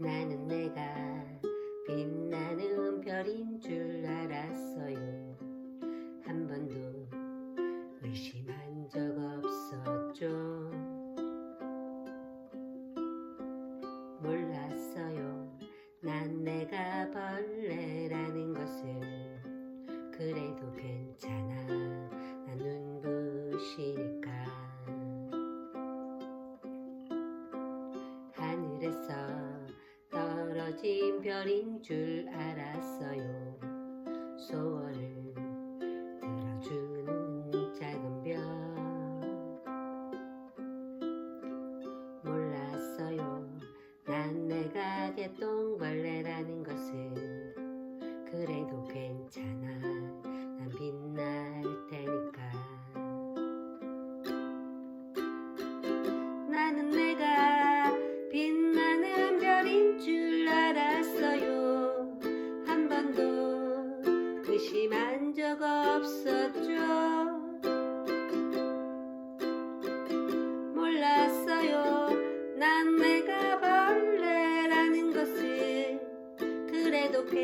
나는 내가 빛나는 별인 줄 알았어요. 한 번도 별인 줄 알았어요. 소원을 들어주는 작은 별. 몰랐어요. 난 내가 개똥벌레라는 것을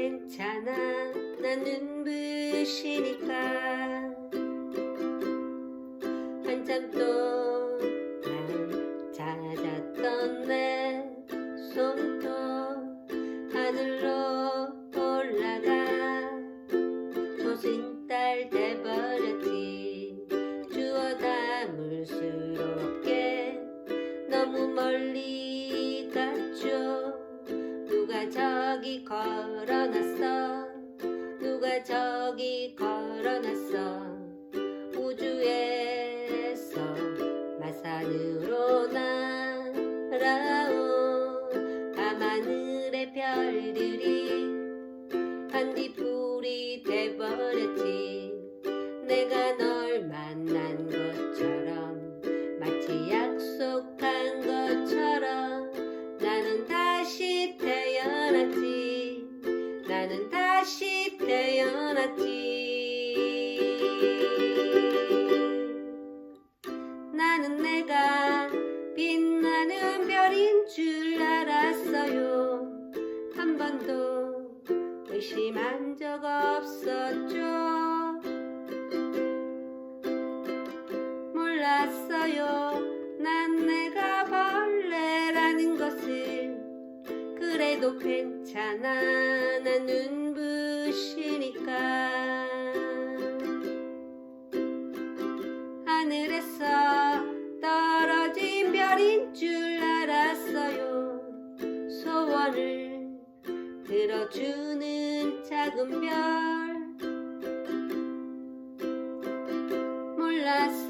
괜찮아. 난 눈부시니까. 한참 동안 찾았던 내 손톱 하늘로 올라가 조승달 돼버렸지 주워 담을 수 없게 너무 멀리 갔죠 저기 걸어놨어. 누가 저기 걸어놨어. 우주에서 마산으로 날아온 밤하늘의 별들이 한디풀이 돼버렸지. 내가 널 나는 다시 태어났지 나는 내가 빛나는 별인 줄 알았어요. 한 번도 의심한 적 없었죠. 몰랐어요. 난 내가 그래도 괜찮아. 난 눈부시니까. 하늘에서 떨어진 별인 줄 알았어요. 소원을 들어주는 작은 별. 몰랐어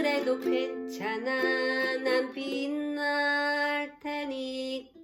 그래도 괜찮아. 난 빛날 테니까